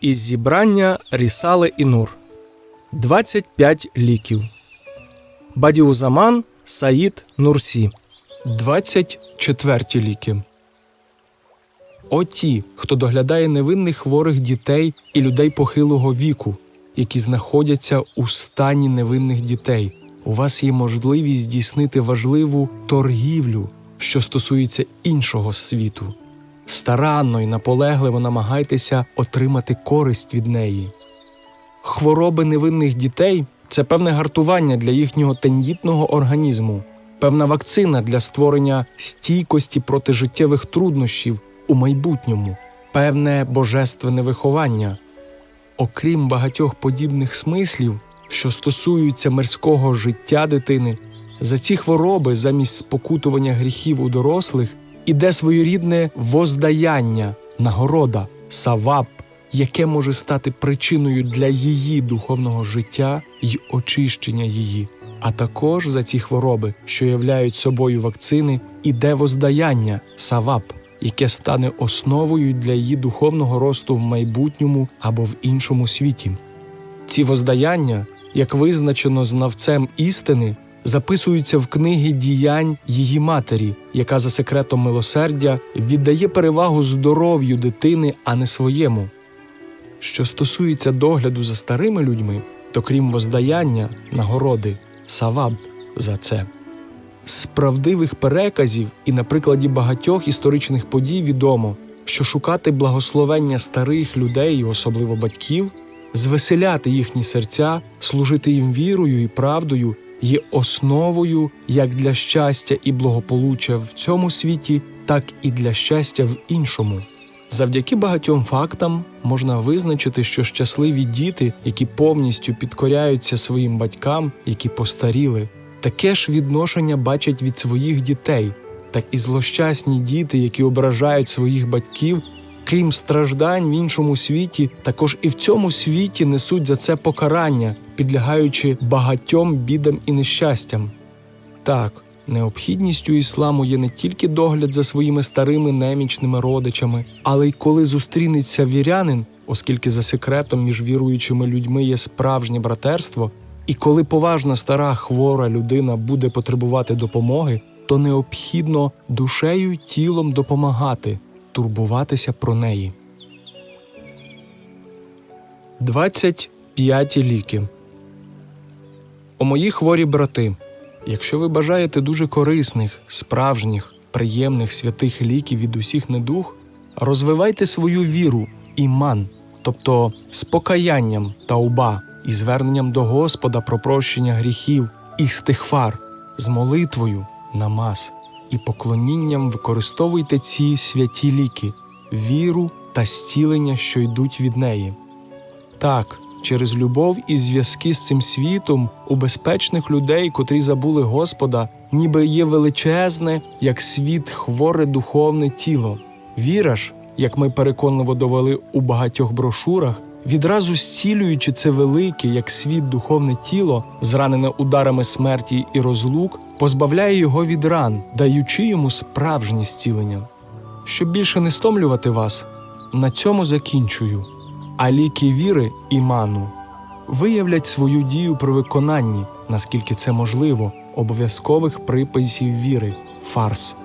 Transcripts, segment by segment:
Із зібрання Рісали і Нур 25 ліків. Бадіузаман Саїд Нурсі 24 ліки. О ті, хто доглядає невинних хворих дітей і людей похилого віку, які знаходяться у стані невинних дітей. У вас є можливість здійснити важливу торгівлю, що стосується іншого світу. Старанно і наполегливо намагайтеся отримати користь від неї. Хвороби невинних дітей це певне гартування для їхнього тендітного організму, певна вакцина для створення стійкості проти життєвих труднощів у майбутньому, певне божественне виховання. Окрім багатьох подібних смислів, що стосуються мирського життя дитини, за ці хвороби замість спокутування гріхів у дорослих іде своєрідне воздаяння, нагорода, савап, яке може стати причиною для її духовного життя й очищення її. А також за ці хвороби, що являють собою вакцини, іде воздаяння, савап, яке стане основою для її духовного росту в майбутньому або в іншому світі. Ці воздаяння, як визначено знавцем істини, записуються в книги діянь її матері, яка за секретом милосердя віддає перевагу здоров'ю дитини, а не своєму. Що стосується догляду за старими людьми, то крім воздаяння, нагороди, саваб за це. З правдивих переказів і на прикладі багатьох історичних подій відомо, що шукати благословення старих людей, особливо батьків, звеселяти їхні серця, служити їм вірою і правдою є основою як для щастя і благополуччя в цьому світі, так і для щастя в іншому. Завдяки багатьом фактам можна визначити, що щасливі діти, які повністю підкоряються своїм батькам, які постаріли, таке ж відношення бачать від своїх дітей, так і злощасні діти, які ображають своїх батьків, крім страждань в іншому світі, також і в цьому світі несуть за це покарання, підлягаючи багатьом бідам і нещастям. Так, необхідністю ісламу є не тільки догляд за своїми старими немічними родичами, але й коли зустрінеться вірянин, оскільки за секретом між віруючими людьми є справжнє братерство, і коли поважна стара хвора людина буде потребувати допомоги, то необхідно душею тілом допомагати, турбуватися про неї. 25 ліки. О мої хворі брати. Якщо ви бажаєте дуже корисних, справжніх, приємних святих ліків від усіх недуг, розвивайте свою віру, іман, тобто з покаянням тауба і зверненням до Господа про прощення гріхів, і стихфар, з молитвою намаз і поклонінням використовуйте ці святі ліки, віру та зцілення, що йдуть від неї. Так, через любов і зв'язки з цим світом у безпечних людей, котрі забули Господа, ніби є величезне, як світ, хворе духовне тіло. Віра ж, як ми переконливо довели у багатьох брошурах, відразу зцілюючи це велике, як світ духовне тіло, зранене ударами смерті і розлук, позбавляє його від ран, даючи йому справжнє зцілення. Щоб більше не стомлювати вас, на цьому закінчую. А ліки віри іману виявлять свою дію при виконанні, наскільки це можливо, обов'язкових приписів віри, фарс,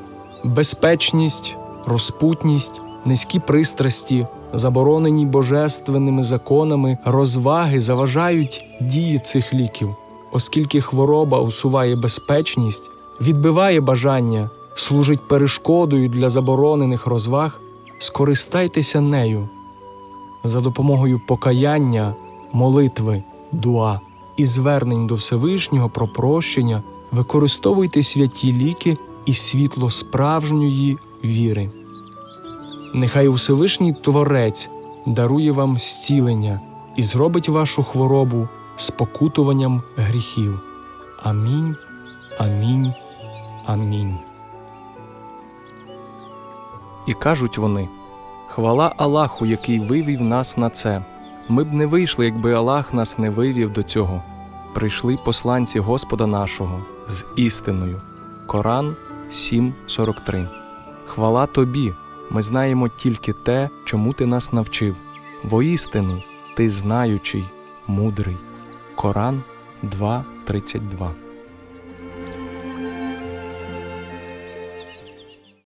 безпечність, розпутність, низькі пристрасті, заборонені божественними законами, розваги заважають дії цих ліків, оскільки хвороба усуває безпечність, відбиває бажання, служить перешкодою для заборонених розваг, скористайтеся нею за допомогою покаяння, молитви, дуа і звернень до Всевишнього про прощення використовуйте святі ліки і світло справжньої віри. Нехай Всевишній Творець дарує вам зцілення і зробить вашу хворобу спокутуванням гріхів. Амінь, амінь, амінь. І кажуть вони: Хвала Аллаху, який вивів нас на це. Ми б не вийшли, якби Аллах нас не вивів до цього. Прийшли посланці Господа нашого з істиною. Коран 7.43 Хвала тобі! Ми знаємо тільки те, чому ти нас навчив. Воістину, ти знаючий, мудрий. Коран 2.32